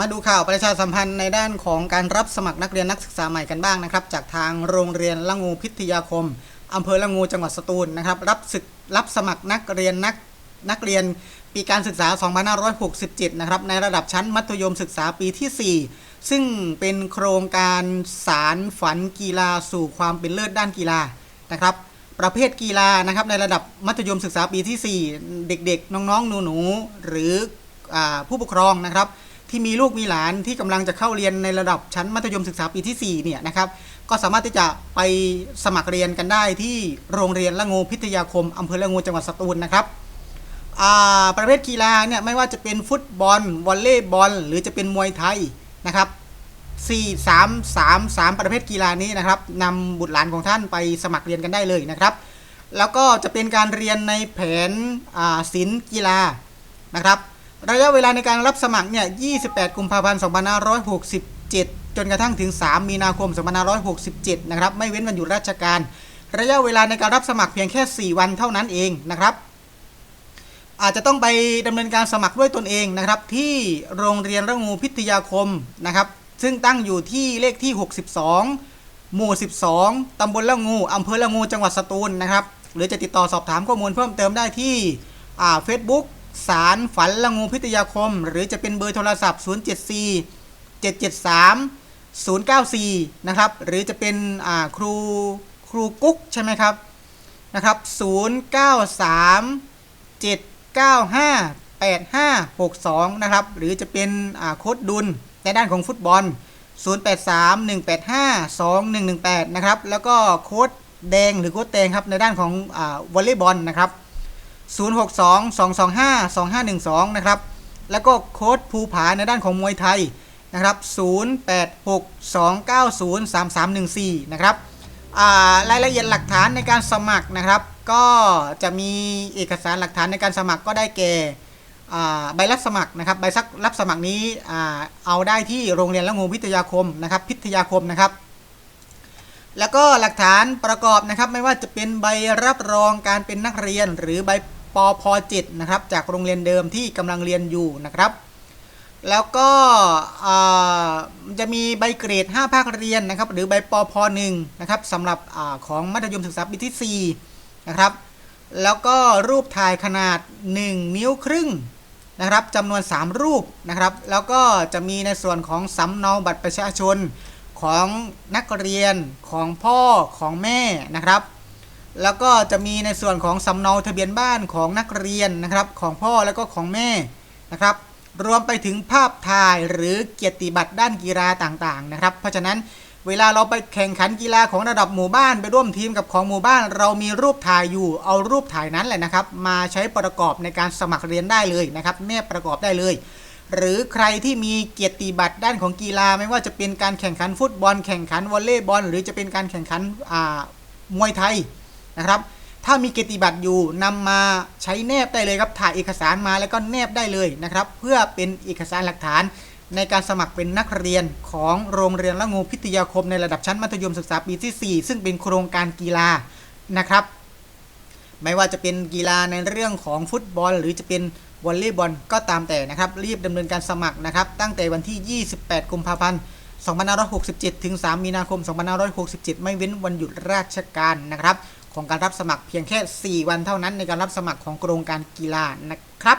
มาดูข่าวประชาสัมพันธ์ในด้านของการรับสมัครนักเรียนนักศึกษาใหม่กันบ้างนะครับ จากทางโรงเรียนละงูพิทยาคมอำเภอละงูจังหวัดสตูลนะครับรับศึกรับสมัครนักเรียนนักนักเรียนปีการศึกษา 2567 นะครับในระดับชั้นมัธยมศึกษาปีที่ 4 ซึ่งเป็นโครงการสารฝันกีฬาสู่ความเป็นเลิศด้านกีฬานะครับ ประเภทกีฬานะครับในระดับมัธยมศึกษาปีที่ 4 เด็กๆ น้องๆหนูๆหรืออผู้ปกครองนะครับ ที่มีลูกมีหลานที่กำลังจะเข้าเรียนในระดับชั้นมัธยมศึกษาปีที่4เนี่ยนะครับก็สามารถที่จะไปสมัครเรียนกันได้ที่โรงเรียนละงูพิทยาคมอำเภอละงูจังหวัดสตูลนะครับประเภทกีฬาเนี่ยไม่ว่าจะเป็นฟุตบอลวอลเลย์บอล หรือจะเป็นมวยไทยนะครับ4 3 3 3 ประเภทกีฬานี้นะครับนำบุตรหลานของท่านไปสมัครเรียนกันได้เลยนะครับ แล้วก็จะเป็นการเรียนในแผนศิลป์กีฬานะครับ ระยะเวลาในการรับสมัครเนี่ย 28 กุมภาพันธ์ 2567 จนกระทั่งถึง 3 มีนาคม 2567 นะครับ ไม่เว้นวันหยุดราชการ ระยะเวลาในการรับสมัครเพียงแค่ 4 วันเท่านั้นเองนะครับ อาจจะต้องไปดำเนินการสมัครด้วยตนเองนะครับ ที่โรงเรียนระงูพิทยาคมนะครับ ซึ่งตั้งอยู่ที่เลขที่ 62 หมู่ 12ตำบลละงูอำเภอละงู จังหวัดสตูลนะครับ หรือจะติดต่อสอบถามข้อมูลเพิ่มเติมได้ที่อ่า Facebook สารฝันละงูพิทยาคม หรือจะเป็นเบอร์โทรศัพท์ 074 773 094 นะครับ หรือจะเป็นครูครูกุ๊กใช่ไหมครับนะครับ 093 795 8562 นะครับ หรือจะเป็นโค้ดดุลในด้านของฟุตบอล 083 185 2118 นะครับ แล้วก็โค้ดแดงหรือโค้ดแดงครับในด้านของอวอลเลย์บอลนะครับ 062 225 2512 นะครับ แล้วก็โค้ดภูผาในด้านของมวยไทยนะครับ 086 290 3314 นะครับรายละเอียดหลักฐานในการสมัครนะครับ ก็จะมีเอกสารหลักฐานในการสมัครก็ได้แก่ใบรับสมัครนะครับ ใบรับสมัครนี้เอาได้ที่โรงเรียนละงูพิทยาคมนะครับ พิทยาคมนะครับ แล้วก็หลักฐานประกอบนะครับ ไม่ว่าจะเป็นใบรับรองการเป็นนักเรียนหรือใบ ปพ7นะครับ จากโรงเรียนเดิมที่กำลังเรียนอยู่นะครับ แล้วก็จะมีใบเกรด 5 ภาคเรียนนะครับ หรือใบปพ1นะครับสำหรับอของมัธยมศึกษาปีที่4นะครับ แล้วก็รูปถ่ายขนาด 1 นิ้วครึ่งนะครับจำนวน 3 รูปนะครับ แล้วก็จะมีในส่วนของสำเนาบัตรประชาชนของนักเรียนของพ่อของแม่นะครับ แล้วก็จะมีในส่วนของสำเนาทะเบียนบ้านของนักเรียนนะครับของพ่อแล้วก็ของแม่นะครับ รวมไปถึงภาพถ่ายหรือเกียรติบัตรด้านกีฬาต่างๆนะครับ เพราะฉะนั้นเวลาเราไปแข่งขันกีฬาของระดับหมู่บ้านไปร่วมทีมกับของหมู่บ้าน เรามีรูปถ่ายอยู่เอารูปถ่ายนั้นแหละนะครับ มาใช้ประกอบในการสมัครเรียนได้เลยนะครับแนบประกอบได้เลย หรือใครที่มีเกียรติบัตรด้านของกีฬา ไม่ว่าจะเป็นการแข่งขันฟุตบอล แข่งขันวอลเลย์บอล หรือจะเป็นการแข่งขันมวยไทย นะครับถ้ามีเกติบัตรอยู่นำมาใช้แนบได้เลยครับถ่ายเอกสารมาแล้วก็แนบได้เลยนะครับ เพื่อเป็นเอกสารหลักฐานในการสมัครเป็นนักเรียนของโรงเรียนละงูพิทยาคมในระดับชั้นมัธยมศึกษาปีที่ 4 ซึ่งเป็นโครงการกีฬานะครับ ไม่ว่าจะเป็นกีฬาในเรื่องของฟุตบอล หรือจะเป็นวอลเลย์บอลก็ตามแต่นะครับ รีบดำเนินการสมัครนะครับ ตั้งแต่วันที่ 28 กุมภาพันธ์2567 ถึง 3 มีนาคม 2567 ไม่เว้นวันหยุดราชการนะครับ ของการรับสมัครเพียงแค่ 4 วันเท่านั้นในการรับสมัครของโครงการกีฬานะครับ